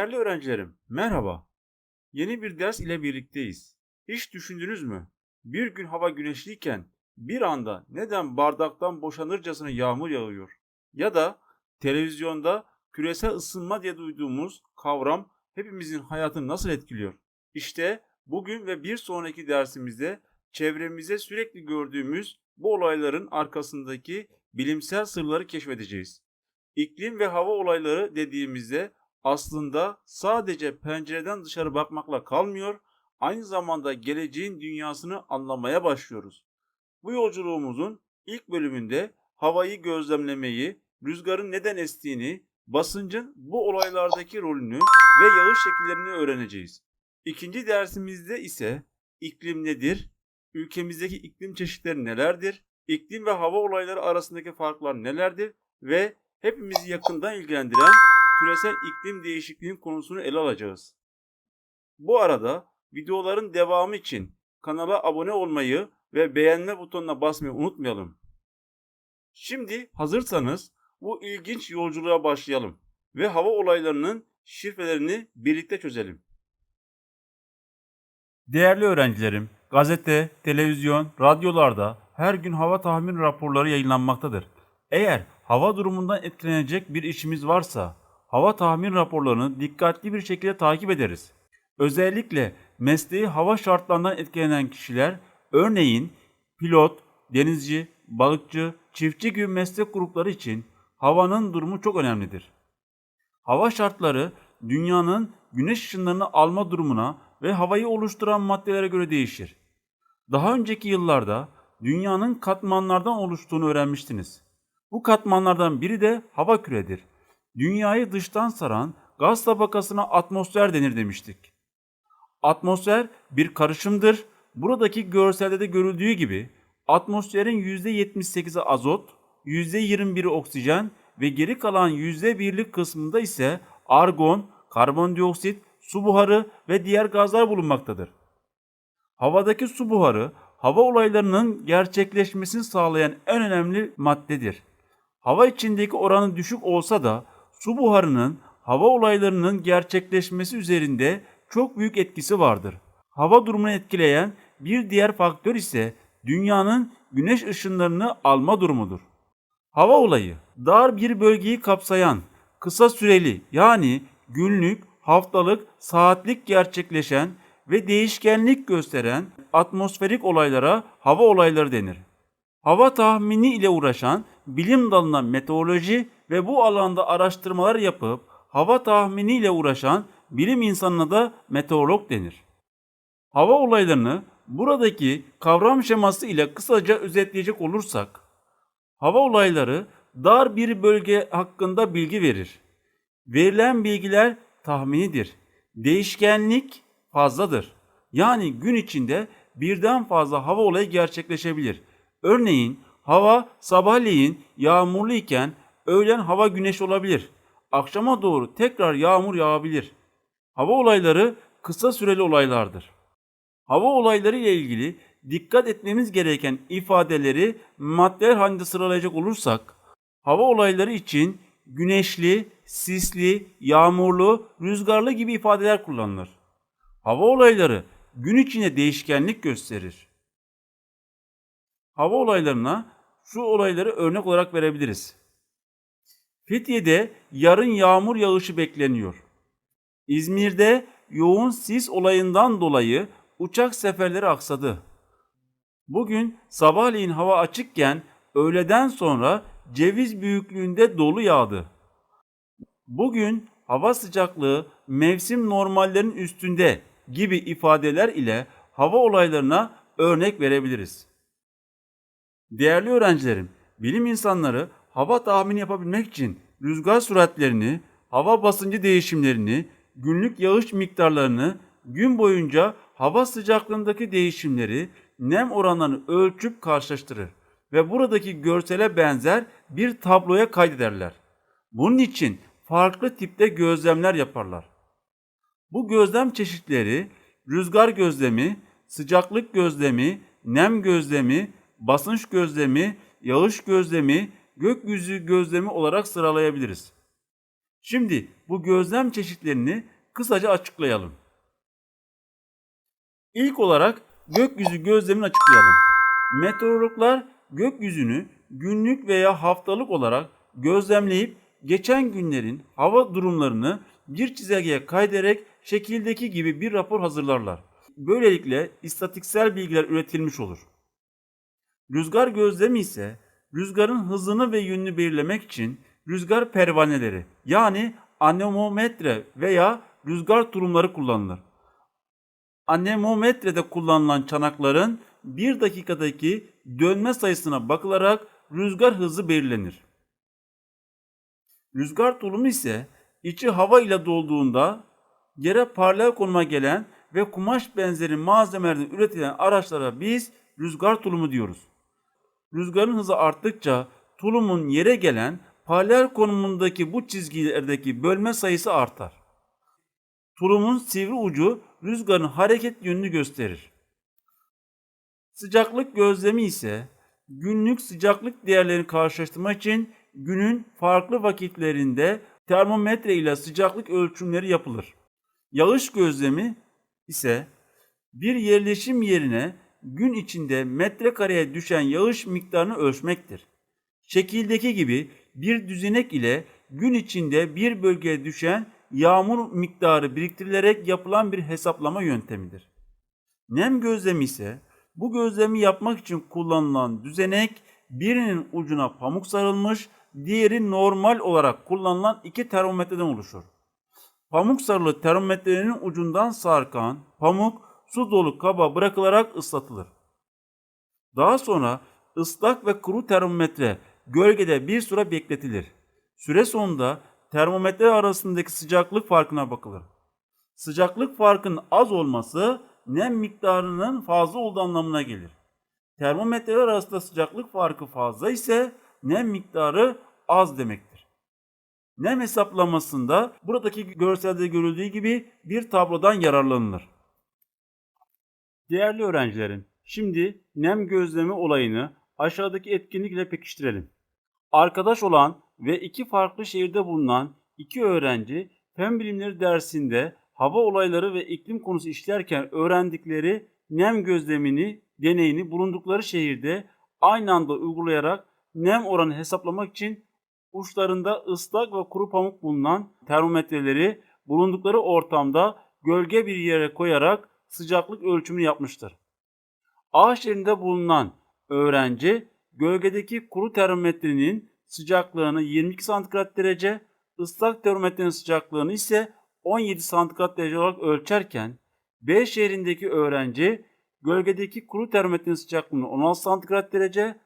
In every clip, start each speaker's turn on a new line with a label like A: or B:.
A: Değerli öğrencilerim, merhaba. Yeni bir ders ile birlikteyiz. Hiç düşündünüz mü? Bir gün hava güneşliyken bir anda neden bardaktan boşanırcasına yağmur yağıyor? Ya da televizyonda küresel ısınma diye duyduğumuz kavram hepimizin hayatını nasıl etkiliyor? İşte bugün ve bir sonraki dersimizde çevremize sürekli gördüğümüz bu olayların arkasındaki bilimsel sırları keşfedeceğiz. İklim ve hava olayları dediğimizde aslında sadece pencereden dışarı bakmakla kalmıyor, aynı zamanda geleceğin dünyasını anlamaya başlıyoruz. Bu yolculuğumuzun ilk bölümünde havayı gözlemlemeyi, rüzgarın neden estiğini, basıncın bu olaylardaki rolünü ve yağış şekillerini öğreneceğiz. İkinci dersimizde ise iklim nedir, ülkemizdeki iklim çeşitleri nelerdir, iklim ve hava olayları arasındaki farklar nelerdir ve hepimizi yakından ilgilendiren küresel iklim değişikliğinin konusunu ele alacağız. Bu arada videoların devamı için kanala abone olmayı ve beğenme butonuna basmayı unutmayalım. Şimdi hazırsanız bu ilginç yolculuğa başlayalım ve hava olaylarının şifrelerini birlikte çözelim. Değerli öğrencilerim, gazete, televizyon, radyolarda her gün hava tahmin raporları yayınlanmaktadır. Eğer hava durumundan etkilenecek bir işimiz varsa hava tahmin raporlarını dikkatli bir şekilde takip ederiz. Özellikle mesleği hava şartlarından etkilenen kişiler, örneğin pilot, denizci, balıkçı, çiftçi gibi meslek grupları için havanın durumu çok önemlidir. Hava şartları dünyanın güneş ışınlarını alma durumuna ve havayı oluşturan maddelere göre değişir. Daha önceki yıllarda dünyanın katmanlardan oluştuğunu öğrenmiştiniz. Bu katmanlardan biri de hava küredir. Dünyayı dıştan saran gaz tabakasına atmosfer denir demiştik. Atmosfer bir karışımdır. Buradaki görselde de görüldüğü gibi atmosferin %78'i azot, %21'i oksijen ve geri kalan %1'lik kısmında ise argon, karbondioksit, su buharı ve diğer gazlar bulunmaktadır. Havadaki su buharı hava olaylarının gerçekleşmesini sağlayan en önemli maddedir. Hava içindeki oranı düşük olsa da su buharının hava olaylarının gerçekleşmesi üzerinde çok büyük etkisi vardır. Hava durumunu etkileyen bir diğer faktör ise dünyanın güneş ışınlarını alma durumudur. Hava olayı dar bir bölgeyi kapsayan, kısa süreli yani günlük, haftalık, saatlik gerçekleşen ve değişkenlik gösteren atmosferik olaylara hava olayları denir. Hava tahmini ile uğraşan bilim dalına meteoroloji ve bu alanda araştırmalar yapıp hava tahmini ile uğraşan bilim insanına da meteorolog denir. Hava olaylarını buradaki kavram şeması ile kısaca özetleyecek olursak, hava olayları dar bir bölge hakkında bilgi verir. Verilen bilgiler tahminidir. Değişkenlik fazladır. Yani gün içinde birden fazla hava olayı gerçekleşebilir. Örneğin hava sabahleyin yağmurlu iken öğlen hava güneş olabilir. Akşama doğru tekrar yağmur yağabilir. Hava olayları kısa süreli olaylardır. Hava olayları ile ilgili dikkat etmemiz gereken ifadeleri maddeler halinde sıralayacak olursak, hava olayları için güneşli, sisli, yağmurlu, rüzgarlı gibi ifadeler kullanılır. Hava olayları gün içinde değişkenlik gösterir. Hava olaylarına şu olayları örnek olarak verebiliriz. Fethiye'de yarın yağmur yağışı bekleniyor. İzmir'de yoğun sis olayından dolayı uçak seferleri aksadı. Bugün sabahleyin hava açıkken öğleden sonra ceviz büyüklüğünde dolu yağdı. Bugün hava sıcaklığı mevsim normallerinin üstünde gibi ifadeler ile hava olaylarına örnek verebiliriz. Değerli öğrencilerim, bilim insanları hava tahmini yapabilmek için rüzgar süratlerini, hava basıncı değişimlerini, günlük yağış miktarlarını, gün boyunca hava sıcaklığındaki değişimleri, nem oranlarını ölçüp karşılaştırır ve buradaki görsele benzer bir tabloya kaydederler. Bunun için farklı tipte gözlemler yaparlar. Bu gözlem çeşitleri rüzgar gözlemi, sıcaklık gözlemi, nem gözlemi, basınç gözlemi, yağış gözlemi, gökyüzü gözlemi olarak sıralayabiliriz. Şimdi bu gözlem çeşitlerini kısaca açıklayalım. İlk olarak gökyüzü gözlemini açıklayalım. Meteorologlar gökyüzünü günlük veya haftalık olarak gözlemleyip geçen günlerin hava durumlarını bir çizelgeye kaydederek şekildeki gibi bir rapor hazırlarlar. Böylelikle istatistiksel bilgiler üretilmiş olur. Rüzgar gözlemi ise rüzgarın hızını ve yönünü belirlemek için rüzgar pervaneleri yani anemometre veya rüzgar tulumları kullanılır. Anemometrede kullanılan çanakların bir dakikadaki dönme sayısına bakılarak rüzgar hızı belirlenir. Rüzgar tulumu ise içi hava ile dolduğunda yere paralel konuma gelen ve kumaş benzeri malzemelerden üretilen araçlara biz rüzgar tulumu diyoruz. Rüzgarın hızı arttıkça tulumun yere gelen paralel konumundaki bu çizgilerdeki bölme sayısı artar. Tulumun sivri ucu rüzgarın hareket yönünü gösterir. Sıcaklık gözlemi ise günlük sıcaklık değerlerini karşılaştırmak için günün farklı vakitlerinde termometre ile sıcaklık ölçümleri yapılır. Yağış gözlemi ise bir yerleşim yerine gün içinde metrekareye düşen yağış miktarını ölçmektir. Şekildeki gibi bir düzenek ile gün içinde bir bölgeye düşen yağmur miktarı biriktirilerek yapılan bir hesaplama yöntemidir. Nem gözlemi ise bu gözlemi yapmak için kullanılan düzenek birinin ucuna pamuk sarılmış, diğeri normal olarak kullanılan iki termometreden oluşur. Pamuk sarılı termometrelerin ucundan sarkan pamuk su dolu kaba bırakılarak ıslatılır. Daha sonra ıslak ve kuru termometre gölgede bir süre bekletilir. Süre sonunda termometre arasındaki sıcaklık farkına bakılır. Sıcaklık farkının az olması nem miktarının fazla olduğu anlamına gelir. Termometreler arasında sıcaklık farkı fazla ise nem miktarı az demektir. Nem hesaplamasında buradaki görselde görüldüğü gibi bir tablodan yararlanılır. Değerli öğrencilerim, şimdi nem gözlemi olayını aşağıdaki etkinlik ile pekiştirelim. Arkadaş olan ve iki farklı şehirde bulunan iki öğrenci fen bilimleri dersinde hava olayları ve iklim konusu işlerken öğrendikleri nem gözlemini, deneyini bulundukları şehirde aynı anda uygulayarak nem oranı hesaplamak için uçlarında ıslak ve kuru pamuk bulunan termometreleri bulundukları ortamda gölge bir yere koyarak sıcaklık ölçümünü yapmıştır. A şehrinde bulunan öğrenci gölgedeki kuru termometrenin sıcaklığını 22 santigrat derece, ıslak termometrenin sıcaklığını ise 17 santigrat derece olarak ölçerken B şehrindeki öğrenci gölgedeki kuru termometrenin sıcaklığını 16 santigrat derece,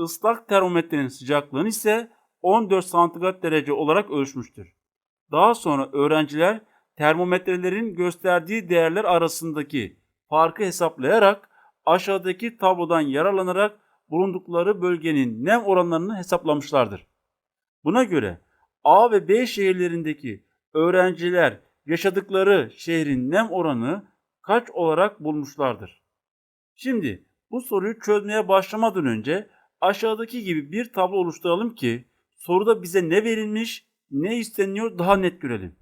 A: ıslak termometrenin sıcaklığını ise 14 santigrat derece olarak ölçmüştür. Daha sonra öğrenciler termometrelerin gösterdiği değerler arasındaki farkı hesaplayarak aşağıdaki tablodan yararlanarak bulundukları bölgenin nem oranlarını hesaplamışlardır. Buna göre A ve B şehirlerindeki öğrenciler yaşadıkları şehrin nem oranı kaç olarak bulmuşlardır? Şimdi bu soruyu çözmeye başlamadan önce aşağıdaki gibi bir tablo oluşturalım ki soruda bize ne verilmiş, ne isteniyor daha net görelim.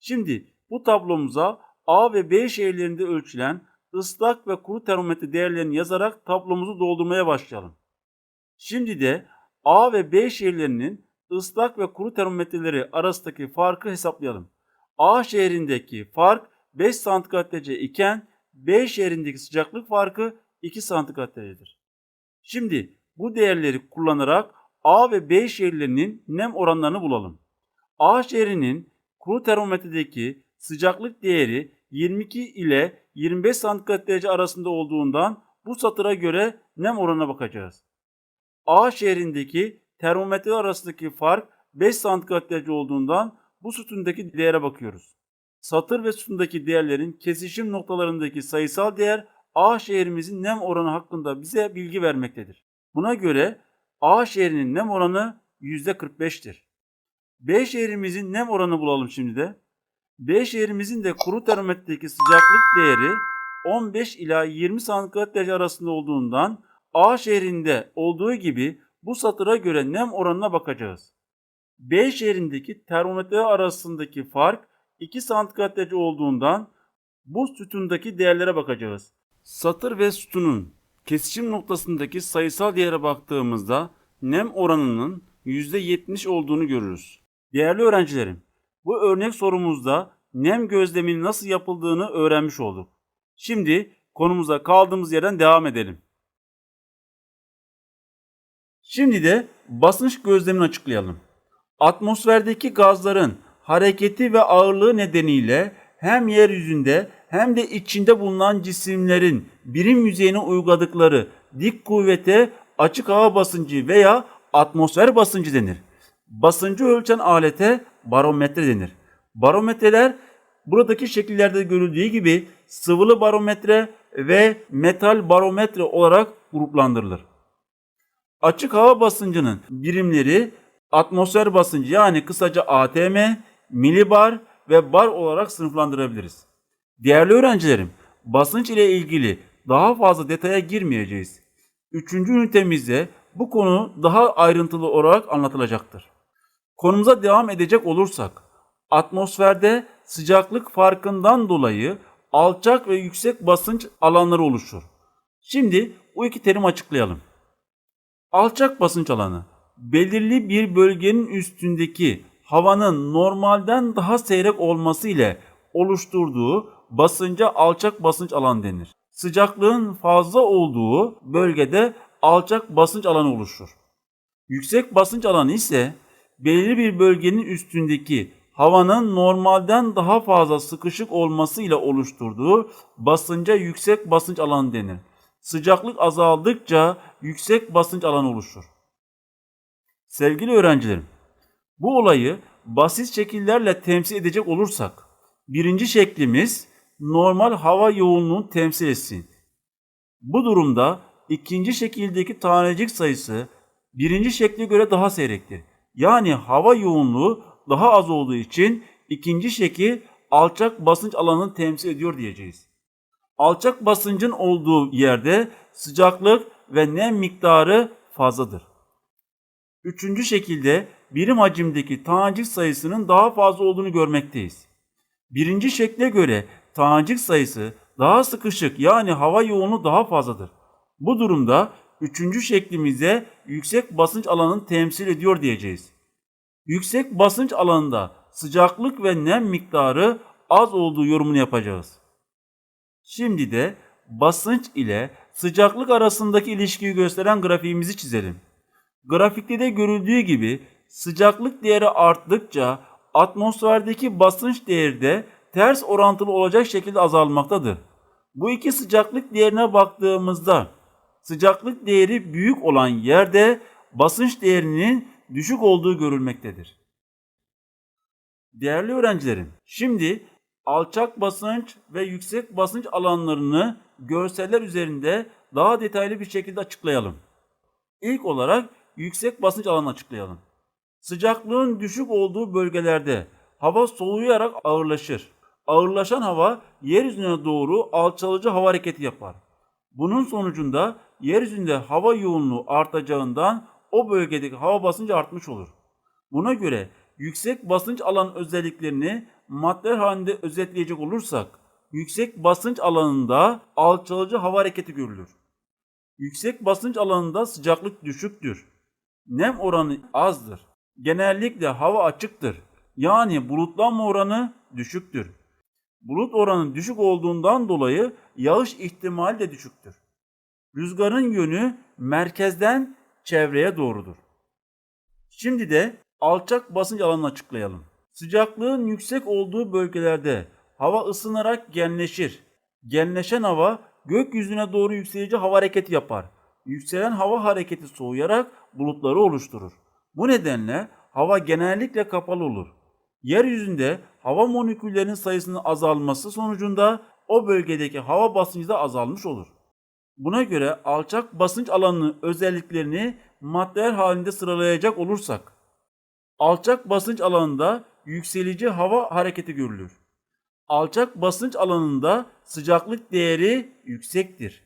A: Şimdi bu tablomuza A ve B şehirlerinde ölçülen ıslak ve kuru termometre değerlerini yazarak tablomuzu doldurmaya başlayalım. Şimdi de A ve B şehirlerinin ıslak ve kuru termometreleri arasındaki farkı hesaplayalım. A şehrindeki fark 5 santigrat derece iken B şehrindeki sıcaklık farkı 2 santigrat derecedir. Şimdi bu değerleri kullanarak A ve B şehirlerinin nem oranlarını bulalım. A şehrinin kuru termometredeki sıcaklık değeri 22 ile 25 santigrat derece arasında olduğundan bu satıra göre nem oranına bakacağız. A şehrindeki termometre arasındaki fark 5 santigrat derece olduğundan bu sütundaki değere bakıyoruz. Satır ve sütundaki değerlerin kesişim noktalarındaki sayısal değer A şehrimizin nem oranı hakkında bize bilgi vermektedir. Buna göre A şehrinin nem oranı %45'tir. B şehrimizin nem oranı bulalım şimdi de. B şehrimizin de kuru termometredeki sıcaklık değeri 15 ila 20 santigrat derece arasında olduğundan A şehrinde olduğu gibi bu satıra göre nem oranına bakacağız. Beyşehir'indeki termometreler arasındaki fark 2 santigrat derece olduğundan bu sütundaki değerlere bakacağız. Satır ve sütunun kesişim noktasındaki sayısal değere baktığımızda nem oranının %70 olduğunu görürüz. Değerli öğrencilerim, bu örnek sorumuzda nem gözleminin nasıl yapıldığını öğrenmiş olduk. Şimdi konumuza kaldığımız yerden devam edelim. Şimdi de basınç gözlemini açıklayalım. Atmosferdeki gazların hareketi ve ağırlığı nedeniyle hem yeryüzünde hem de içinde bulunan cisimlerin birim yüzeyine uyguladıkları dik kuvvete açık hava basıncı veya atmosfer basıncı denir. Basıncı ölçen alete barometre denir. Barometreler buradaki şekillerde görüldüğü gibi sıvılı barometre ve metal barometre olarak gruplandırılır. Açık hava basıncının birimleri atmosfer basıncı yani kısaca ATM, milibar ve bar olarak sınıflandırabiliriz. Değerli öğrencilerim, basınç ile ilgili daha fazla detaya girmeyeceğiz. Üçüncü ünitemizde bu konu daha ayrıntılı olarak anlatılacaktır. Konumuza devam edecek olursak, atmosferde sıcaklık farkından dolayı alçak ve yüksek basınç alanları oluşur. Şimdi bu iki terim açıklayalım. Alçak basınç alanı belirli bir bölgenin üstündeki havanın normalden daha seyrek olması ile oluşturduğu basınca alçak basınç alanı denir. Sıcaklığın fazla olduğu bölgede alçak basınç alanı oluşur. Yüksek basınç alanı ise belirli bir bölgenin üstündeki havanın normalden daha fazla sıkışık olması ile oluşturduğu basınca yüksek basınç alanı denir. Sıcaklık azaldıkça yüksek basınç alanı oluşur. Sevgili öğrencilerim, bu olayı basit şekillerle temsil edecek olursak, birinci şeklimiz normal hava yoğunluğunu temsil etsin. Bu durumda ikinci şekildeki tanecik sayısı birinci şekle göre daha seyrektir. Yani hava yoğunluğu daha az olduğu için ikinci şekil alçak basınç alanını temsil ediyor diyeceğiz. Alçak basıncın olduğu yerde sıcaklık ve nem miktarı fazladır. Üçüncü şekilde birim hacimdeki tanecik sayısının daha fazla olduğunu görmekteyiz. Birinci şekle göre tanecik sayısı daha sıkışık yani hava yoğunluğu daha fazladır. Bu durumda üçüncü şeklimize yüksek basınç alanını temsil ediyor diyeceğiz. Yüksek basınç alanında sıcaklık ve nem miktarı az olduğu yorumunu yapacağız. Şimdi de basınç ile sıcaklık arasındaki ilişkiyi gösteren grafiğimizi çizelim. Grafikte de görüldüğü gibi sıcaklık değeri arttıkça atmosferdeki basınç değeri de ters orantılı olacak şekilde azalmaktadır. Bu iki sıcaklık değerine baktığımızda sıcaklık değeri büyük olan yerde basınç değerinin düşük olduğu görülmektedir. Değerli öğrencilerim, şimdi alçak basınç ve yüksek basınç alanlarını görseller üzerinde daha detaylı bir şekilde açıklayalım. İlk olarak yüksek basınç alanını açıklayalım. Sıcaklığın düşük olduğu bölgelerde hava soğuyarak ağırlaşır. Ağırlaşan hava yeryüzüne doğru alçalıcı hava hareketi yapar. Bunun sonucunda yeryüzünde hava yoğunluğu artacağından o bölgedeki hava basıncı artmış olur. Buna göre yüksek basınç alan özelliklerini maddeler halinde özetleyecek olursak, yüksek basınç alanında alçalıcı hava hareketi görülür. Yüksek basınç alanında sıcaklık düşüktür. Nem oranı azdır. Genellikle hava açıktır. Yani bulutlanma oranı düşüktür. Bulut oranı düşük olduğundan dolayı yağış ihtimali de düşüktür. Rüzgarın yönü merkezden çevreye doğrudur. Şimdi de alçak basınç alanını açıklayalım. Sıcaklığın yüksek olduğu bölgelerde hava ısınarak genleşir. Genleşen hava gökyüzüne doğru yükselici hava hareketi yapar. Yükselen hava hareketi soğuyarak bulutları oluşturur. Bu nedenle hava genellikle kapalı olur. Yeryüzünde hava moleküllerinin sayısının azalması sonucunda o bölgedeki hava basıncı da azalmış olur. Buna göre alçak basınç alanının özelliklerini maddeler halinde sıralayacak olursak, alçak basınç alanında yükselici hava hareketi görülür. Alçak basınç alanında sıcaklık değeri yüksektir.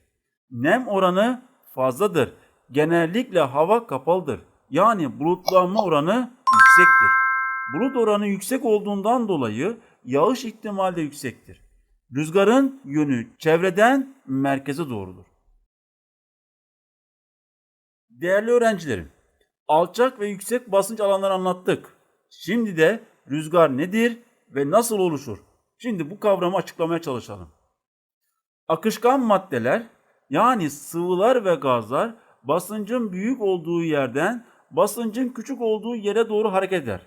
A: Nem oranı fazladır. Genellikle hava kapalıdır. Yani bulutlanma oranı yüksektir. Bulut oranı yüksek olduğundan dolayı yağış ihtimali de yüksektir. Rüzgarın yönü çevreden merkeze doğrudur. Değerli öğrencilerim, alçak ve yüksek basınç alanları anlattık. Şimdi de rüzgar nedir ve nasıl oluşur? Şimdi bu kavramı açıklamaya çalışalım. Akışkan maddeler yani sıvılar ve gazlar basıncın büyük olduğu yerden basıncın küçük olduğu yere doğru hareket eder.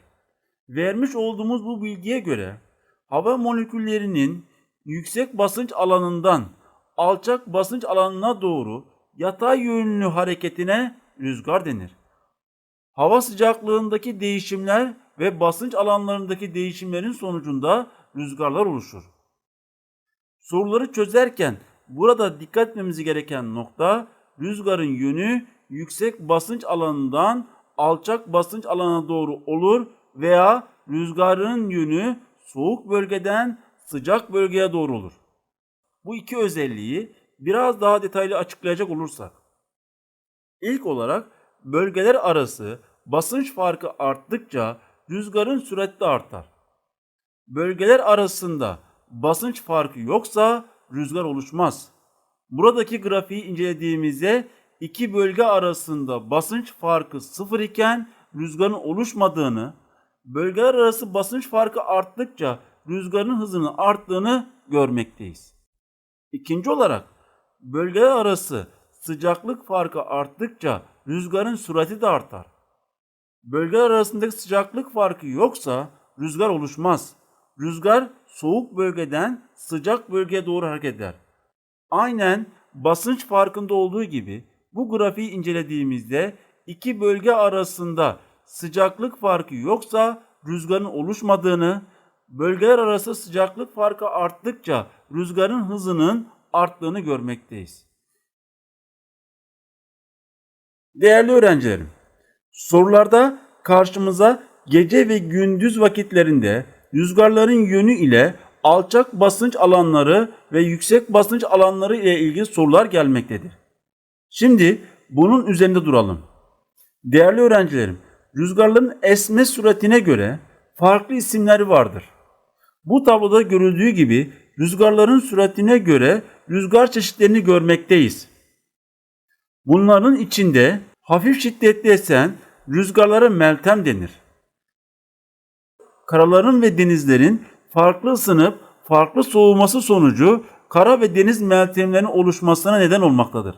A: Vermiş olduğumuz bu bilgiye göre hava moleküllerinin yüksek basınç alanından alçak basınç alanına doğru yatay yönlü hareketine rüzgar denir. Hava sıcaklığındaki değişimler ve basınç alanlarındaki değişimlerin sonucunda rüzgarlar oluşur. Soruları çözerken burada dikkat etmemiz gereken nokta rüzgarın yönü yüksek basınç alanından alçak basınç alanına doğru olur veya rüzgarın yönü soğuk bölgeden sıcak bölgeye doğru olur. Bu iki özelliği biraz daha detaylı açıklayacak olursak. İlk olarak bölgeler arası basınç farkı arttıkça rüzgarın sürati artar. Bölgeler arasında basınç farkı yoksa rüzgar oluşmaz. Buradaki grafiği incelediğimizde iki bölge arasında basınç farkı sıfır iken rüzgarın oluşmadığını, bölgeler arası basınç farkı arttıkça rüzgarın hızının arttığını görmekteyiz. İkinci olarak bölgeler arası sıcaklık farkı arttıkça rüzgarın sürati de artar. Bölgeler arasındaki sıcaklık farkı yoksa rüzgar oluşmaz. Rüzgar soğuk bölgeden sıcak bölgeye doğru hareket eder. Aynen basınç farkında olduğu gibi bu grafiği incelediğimizde iki bölge arasında sıcaklık farkı yoksa rüzgarın oluşmadığını, bölgeler arası sıcaklık farkı arttıkça rüzgarın hızının arttığını görmekteyiz. Değerli öğrencilerim, sorularda karşımıza gece ve gündüz vakitlerinde rüzgarların yönü ile alçak basınç alanları ve yüksek basınç alanları ile ilgili sorular gelmektedir. Şimdi bunun üzerinde duralım. Değerli öğrencilerim, rüzgarların esme süratine göre farklı isimleri vardır. Bu tabloda görüldüğü gibi rüzgarların süratine göre rüzgar çeşitlerini görmekteyiz. Bunların içinde hafif şiddetli esen rüzgarlara meltem denir. Karaların ve denizlerin farklı ısınıp farklı soğuması sonucu kara ve deniz meltemlerinin oluşmasına neden olmaktadır.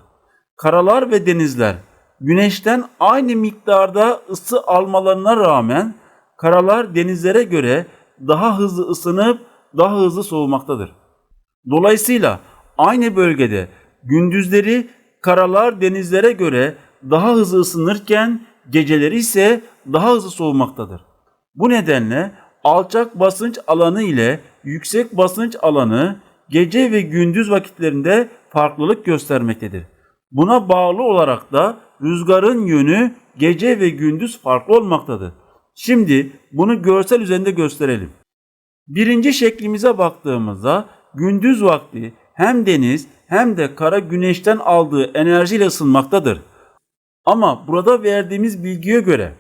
A: Karalar ve denizler güneşten aynı miktarda ısı almalarına rağmen karalar denizlere göre daha hızlı ısınıp daha hızlı soğumaktadır. Dolayısıyla aynı bölgede gündüzleri karalar denizlere göre daha hızlı ısınırken geceleri ise daha hızlı soğumaktadır. Bu nedenle alçak basınç alanı ile yüksek basınç alanı gece ve gündüz vakitlerinde farklılık göstermektedir. Buna bağlı olarak da rüzgarın yönü gece ve gündüz farklı olmaktadır. Şimdi bunu görsel üzerinde gösterelim. Birinci şeklimize baktığımızda gündüz vakti hem deniz hem de kara güneşten aldığı enerjiyle ısınmaktadır. Ama burada verdiğimiz bilgiye göre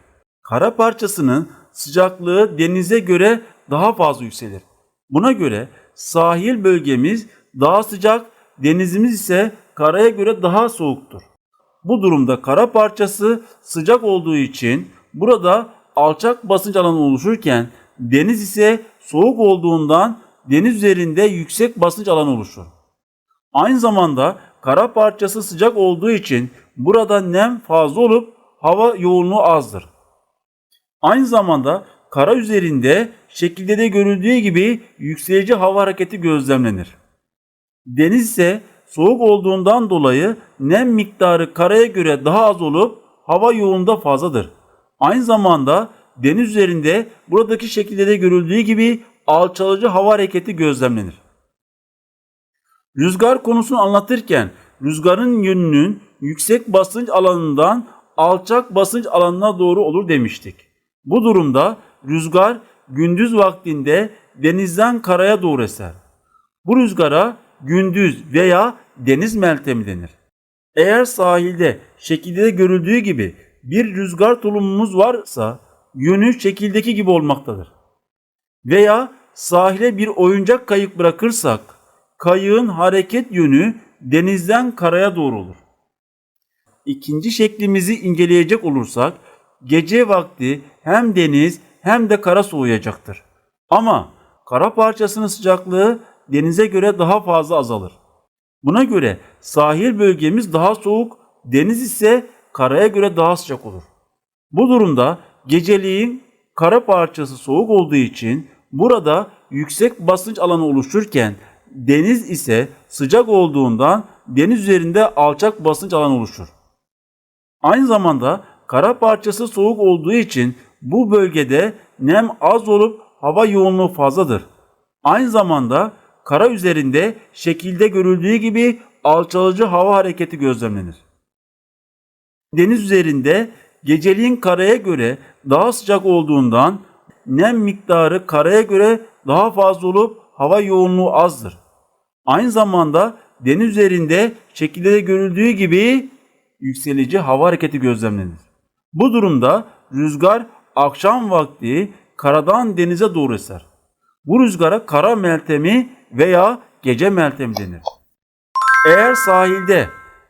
A: kara parçasının sıcaklığı denize göre daha fazla yükselir. Buna göre sahil bölgemiz daha sıcak, denizimiz ise karaya göre daha soğuktur. Bu durumda kara parçası sıcak olduğu için burada alçak basınç alanı oluşurken deniz ise soğuk olduğundan deniz üzerinde yüksek basınç alanı oluşur. Aynı zamanda kara parçası sıcak olduğu için burada nem fazla olup hava yoğunluğu azdır. Aynı zamanda kara üzerinde şekilde de görüldüğü gibi yükselici hava hareketi gözlemlenir. Deniz ise soğuk olduğundan dolayı nem miktarı karaya göre daha az olup hava yoğunluğunda fazladır. Aynı zamanda deniz üzerinde buradaki şekilde de görüldüğü gibi alçalıcı hava hareketi gözlemlenir. Rüzgar konusunu anlatırken rüzgarın yönünün yüksek basınç alanından alçak basınç alanına doğru olur demiştik. Bu durumda rüzgar gündüz vaktinde denizden karaya doğru eser. Bu rüzgara gündüz veya deniz meltemi denir. Eğer sahilde şekilde görüldüğü gibi bir rüzgar tulumumuz varsa yönü şekildeki gibi olmaktadır. Veya sahile bir oyuncak kayık bırakırsak kayığın hareket yönü denizden karaya doğru olur. İkinci şeklimizi inceleyecek olursak gece vakti hem deniz hem de kara soğuyacaktır. Ama kara parçasının sıcaklığı denize göre daha fazla azalır. Buna göre sahil bölgemiz daha soğuk, deniz ise karaya göre daha sıcak olur. Bu durumda geceliğin kara parçası soğuk olduğu için burada yüksek basınç alanı oluşurken deniz ise sıcak olduğundan deniz üzerinde alçak basınç alanı oluşur. Aynı zamanda kara parçası soğuk olduğu için bu bölgede nem az olup hava yoğunluğu fazladır. Aynı zamanda kara üzerinde şekilde görüldüğü gibi alçalıcı hava hareketi gözlemlenir. Deniz üzerinde geceliğin karaya göre daha sıcak olduğundan nem miktarı karaya göre daha fazla olup hava yoğunluğu azdır. Aynı zamanda deniz üzerinde şekilde de görüldüğü gibi yükselici hava hareketi gözlemlenir. Bu durumda rüzgar akşam vakti karadan denize doğru eser. Bu rüzgara kara meltemi veya gece meltemi denir. Eğer sahilde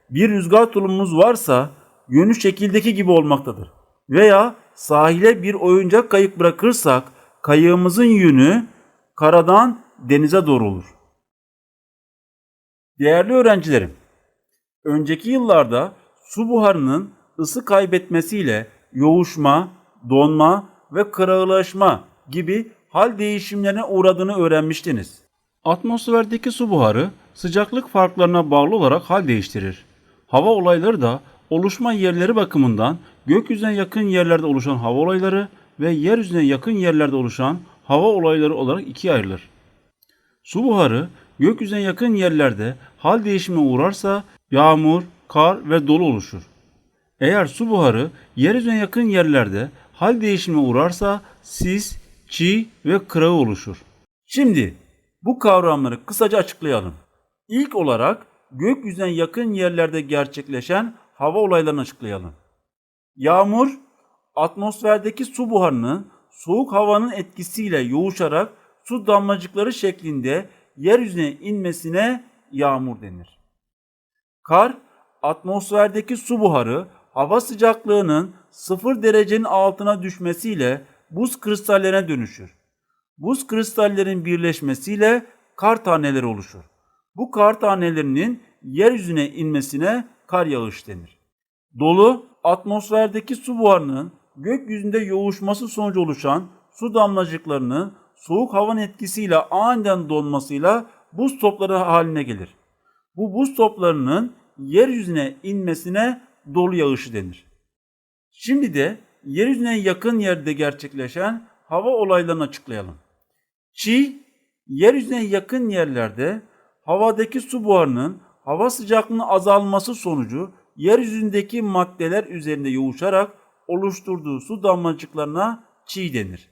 A: bir rüzgar tulumumuz varsa yönü şekildeki gibi olmaktadır. Veya sahile bir oyuncak kayık bırakırsak kayığımızın yönü karadan denize doğru olur. Değerli öğrencilerim, önceki yıllarda su buharının ısı kaybetmesiyle yoğuşma, donma ve kırağılaşma gibi hal değişimlerine uğradığını öğrenmiştiniz. Atmosferdeki su buharı sıcaklık farklarına bağlı olarak hal değiştirir. Hava olayları da oluşma yerleri bakımından gökyüzüne yakın yerlerde oluşan hava olayları ve yeryüzüne yakın yerlerde oluşan hava olayları olarak ikiye ayrılır. Su buharı gökyüzüne yakın yerlerde hal değişimine uğrarsa yağmur, kar ve dolu oluşur. Eğer su buharı yeryüzüne yakın yerlerde hal değişimine uğrarsa sis, çiğ ve kırağı oluşur. Şimdi bu kavramları kısaca açıklayalım. İlk olarak gökyüzüne yakın yerlerde gerçekleşen hava olaylarını açıklayalım. Yağmur, atmosferdeki su buharının soğuk havanın etkisiyle yoğuşarak su damlacıkları şeklinde yeryüzüne inmesine yağmur denir. Kar, atmosferdeki su buharı hava sıcaklığının 0 derecenin altına düşmesiyle buz kristallerine dönüşür. Buz kristallerin birleşmesiyle kar taneleri oluşur. Bu kar tanelerinin yeryüzüne inmesine kar yağış denir. Dolu, atmosferdeki su buharının gökyüzünde yoğuşması sonucu oluşan su damlacıklarının soğuk havanın etkisiyle aniden donmasıyla buz topları haline gelir. Bu buz toplarının yeryüzüne inmesine dolu yağışı denir. Şimdi de yeryüzüne yakın yerde gerçekleşen hava olaylarını açıklayalım. Çiğ, yeryüzüne yakın yerlerde havadaki su buharının hava sıcaklığının azalması sonucu yeryüzündeki maddeler üzerinde yoğuşarak oluşturduğu su damlacıklarına çiğ denir.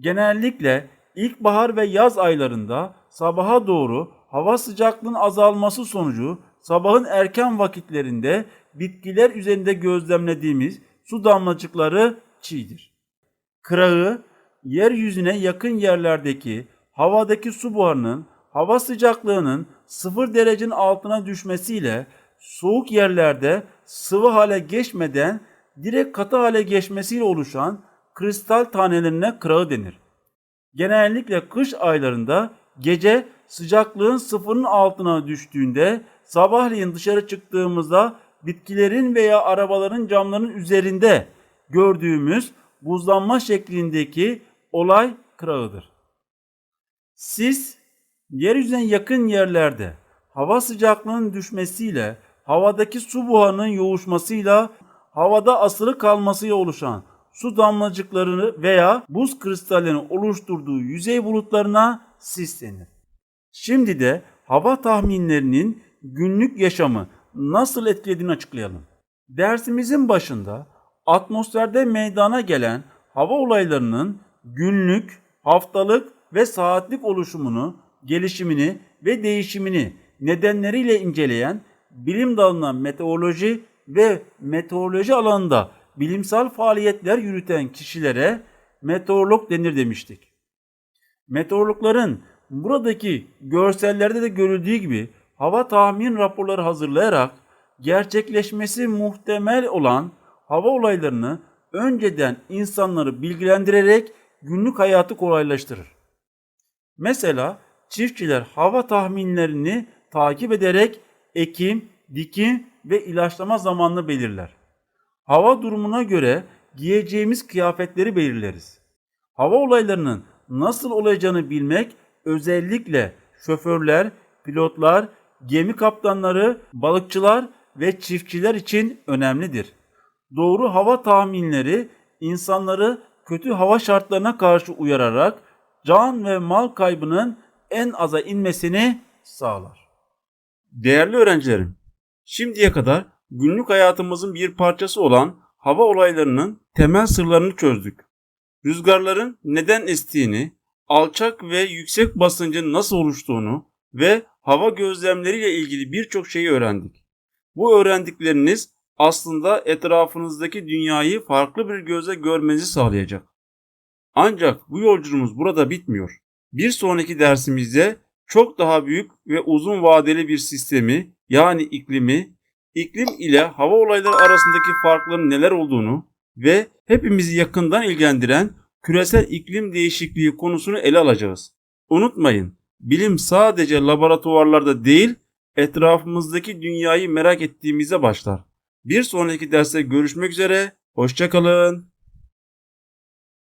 A: Genellikle ilkbahar ve yaz aylarında sabaha doğru hava sıcaklığının azalması sonucu sabahın erken vakitlerinde bitkiler üzerinde gözlemlediğimiz su damlacıkları çiğdir. Kırağı, yeryüzüne yakın yerlerdeki havadaki su buharının hava sıcaklığının 0 derecenin altına düşmesiyle soğuk yerlerde sıvı hale geçmeden direkt katı hale geçmesiyle oluşan kristal tanelerine kırağı denir. Genellikle kış aylarında gece sıcaklığın sıfırın altına düştüğünde sabahleyin dışarı çıktığımızda bitkilerin veya arabaların camlarının üzerinde gördüğümüz buzlanma şeklindeki olay kırağıdır. Sis, yeryüzüne yakın yerlerde hava sıcaklığının düşmesiyle havadaki su buharının yoğuşmasıyla havada asılı kalmasıyla oluşan su damlacıklarını veya buz kristallerini oluşturduğu yüzey bulutlarına sis denir. Şimdi de hava tahminlerinin günlük yaşamı nasıl etkilediğini açıklayalım. Dersimizin başında atmosferde meydana gelen hava olaylarının günlük, haftalık ve saatlik oluşumunu, gelişimini ve değişimini nedenleriyle inceleyen bilim dalına meteoroloji ve meteoroloji alanında bilimsel faaliyetler yürüten kişilere meteorolog denir demiştik. Meteorologların buradaki görsellerde de görüldüğü gibi hava tahmin raporları hazırlayarak gerçekleşmesi muhtemel olan hava olaylarını önceden insanları bilgilendirerek günlük hayatı kolaylaştırır. Mesela çiftçiler hava tahminlerini takip ederek ekim, dikim ve ilaçlama zamanını belirler. Hava durumuna göre giyeceğimiz kıyafetleri belirleriz. Hava olaylarının nasıl olacağını bilmek özellikle şoförler, pilotlar, gemi kaptanları, balıkçılar ve çiftçiler için önemlidir. Doğru hava tahminleri insanları kötü hava şartlarına karşı uyararak can ve mal kaybının en aza inmesini sağlar. Değerli öğrencilerim, şimdiye kadar günlük hayatımızın bir parçası olan hava olaylarının temel sırlarını çözdük. Rüzgarların neden estiğini, alçak ve yüksek basıncın nasıl oluştuğunu ve hava gözlemleriyle ilgili birçok şeyi öğrendik. Bu öğrendikleriniz aslında etrafınızdaki dünyayı farklı bir gözle görmenizi sağlayacak. Ancak bu yolculuğumuz burada bitmiyor. Bir sonraki dersimizde çok daha büyük ve uzun vadeli bir sistemi yani iklimi, iklim ile hava olayları arasındaki farkların neler olduğunu ve hepimizi yakından ilgilendiren küresel iklim değişikliği konusunu ele alacağız. Unutmayın, bilim sadece laboratuvarlarda değil, etrafımızdaki dünyayı merak ettiğimizde başlar. Bir sonraki derste görüşmek üzere, hoşçakalın.